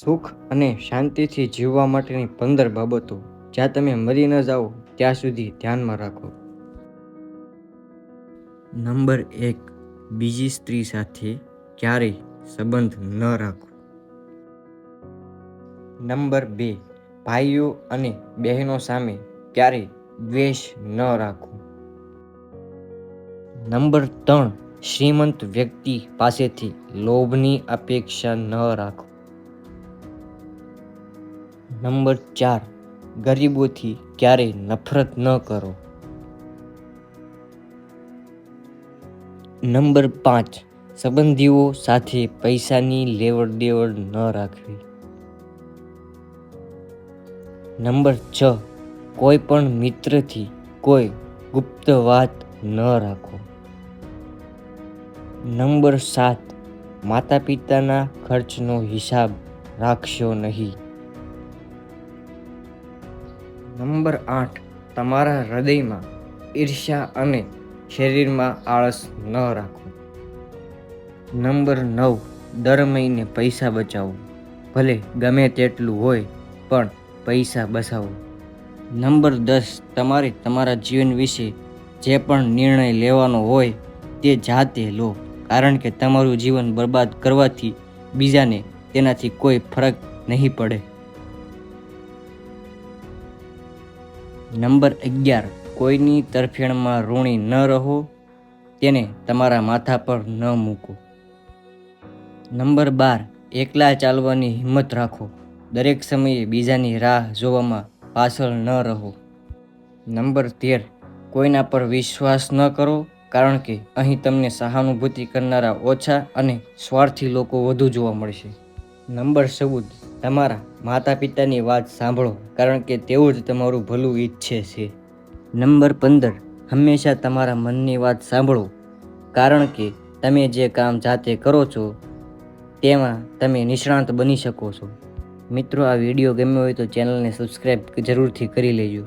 સુખ અને શાંતિથી જીવવા માટેની પંદર બાબતો જ્યાં તમે મરી ન જાઓ, ત્યાં સુધી ધ્યાનમાં રાખો. નંબર એક, બીજી સ્ત્રી સાથે ક્યારેય સંબંધ ન રાખો. નંબર બે, ભાઈઓ અને બહેનો સામે ક્યારેય દ્વેષ ન રાખો. નંબર ત્રણ, શ્રીમંત વ્યક્તિ પાસેથી લોભની અપેક્ષા ન રાખો. નંબર ચાર, ગરીબોથી ક્યારેય નફરત ન કરો. નંબર પાંચ, સંબંધીઓ સાથે પૈસાની લેવડ દેવડ ન રાખવી. નંબર છ, કોઈ પણ મિત્રથી કોઈ ગુપ્ત વાત ન રાખો. નંબર સાત માતા પિતાના ખર્ચનો હિસાબ રાખશો નહીં. નંબર આઠ તમારા હૃદયમાં ઈર્ષ્યા અને શરીરમાં આળસ ન રાખો. નંબર નવ, દર મહિને પૈસા બચાવો. ભલે ગમે તેટલું હોય, પણ પૈસા બચાવો નંબર દસ, તમારે તમારા જીવન વિશે જે પણ નિર્ણય લેવાનો હોય તે જાતે લો, કારણ કે તમારું જીવન બરબાદ કરવાથી બીજાને તેનાથી કોઈ ફરક નહીં પડે. નંબર અગિયાર, કોઈની તરફેણમાં ઋણી ન રહો, તેને તમારા માથા પર ન મૂકો. નંબર બાર, એકલા ચાલવાની હિંમત રાખો. દરેક સમયે બીજાની રાહ જોવામાં પાછળ ન રહો. નંબર તેર, કોઈના પર વિશ્વાસ ન કરો, કારણ કે અહીં તમને સહાનુભૂતિ કરનારા ઓછા અને સ્વાર્થી લોકો વધુ જોવા મળશે. નંબર ચૌદ, તમારા માતા પિતાની વાત સાંભળો, કારણ કે તેઓ જ તમારું ભલું ઈચ્છે છે. નંબર પંદર, હંમેશા તમારા મનની વાત સાંભળો, કારણ કે તમે જે કામ જાતે કરો છો, તેમાં તમે નિષ્ણાંત બની શકો છો. મિત્રો, આ વીડિયો ગમ્યો હોય તો ચેનલને સબસ્ક્રાઈબ જરૂરથી કરી લેજો.